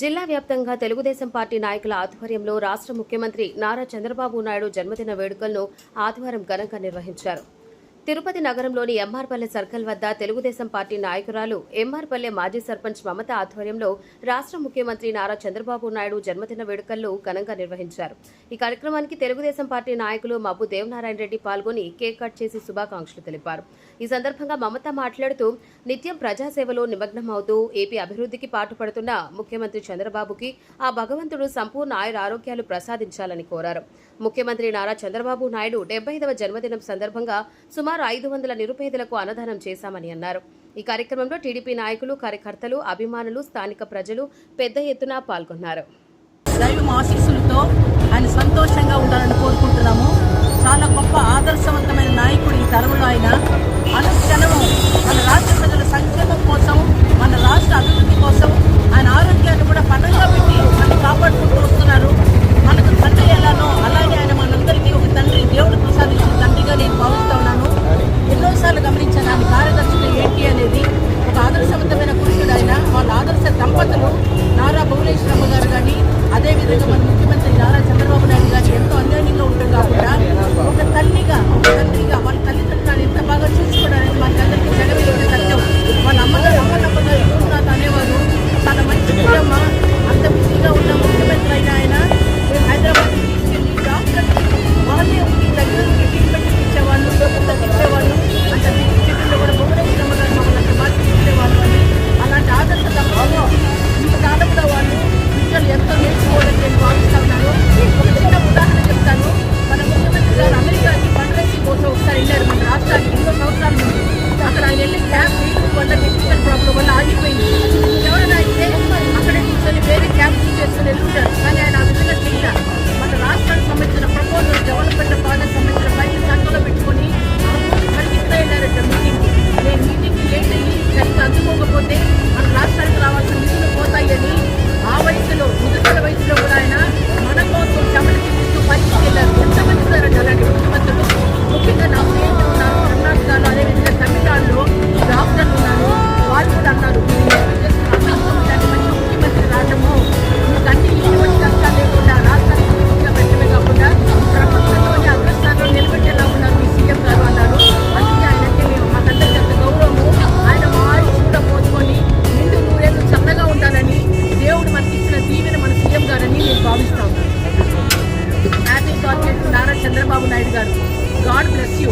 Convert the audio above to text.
జిల్లా వ్యాప్తంగా తెలుగుదేశం పార్టీ నాయకుల ఆధ్వర్యంలో రాష్ట్ర ముఖ్యమంత్రి నారా చంద్రబాబు నాయుడు జన్మదిన వేడుకలను ఆదివారం ఘనంగా నిర్వహించారు. తిరుపతి నగరంలోని ఎంఆర్పల్లె సర్కిల్ వద్ద తెలుగుదేశం పార్టీ నాయకురాలు ఎంఆర్పల్లె మాజీ సర్పంచ్ మమత ఆధ్వర్యంలో రాష్ట్ర ముఖ్యమంత్రి నారా చంద్రబాబు నాయుడు జన్మదిన వేడుకల్లో ఘనంగా నిర్వహించారు. ఈ కార్యక్రమానికి తెలుగుదేశం పార్టీ నాయకులు మబ్బు దేవనారాయణ రెడ్డి పాల్గొని కేక్ కట్ చేసి శుభాకాంక్షలు తెలిపారు. ఈ సందర్భంగా మమత మాట్లాడుతూ నిత్యం ప్రజాసేవలో నిమగ్నమవుతూ ఏపీ అభివృద్ధికి పాటుపడుతున్న ముఖ్యమంత్రి చంద్రబాబుకి ఆ భగవంతుడు సంపూర్ణ ఆయుర ఆరోగ్యాలు ప్రసాదించాలని కోరారు. ముఖ్యమంత్రి నారా చంద్రబాబు నాయుడు డెబ్బై జన్మదినం సందర్భంగా సుమారు ఐదు వందల నిరుపేదలకు అన్నదానం చేశామని అన్నారు. ఈ కార్యక్రమంలో టీడీపీ నాయకులు కార్యకర్తలు అభిమానులు స్థానిక ప్రజలు పెద్ద ఎత్తున పాల్గొన్నారు. దైవం ఆశీస్సులతో ఆయన సంతోషంగా ఉండాలని కోరుకుంటున్నాము. చాలా గొప్ప ఆదర్శవంతమైన నాయకుడు ఈ Chandrababu Naidu garu. God bless you.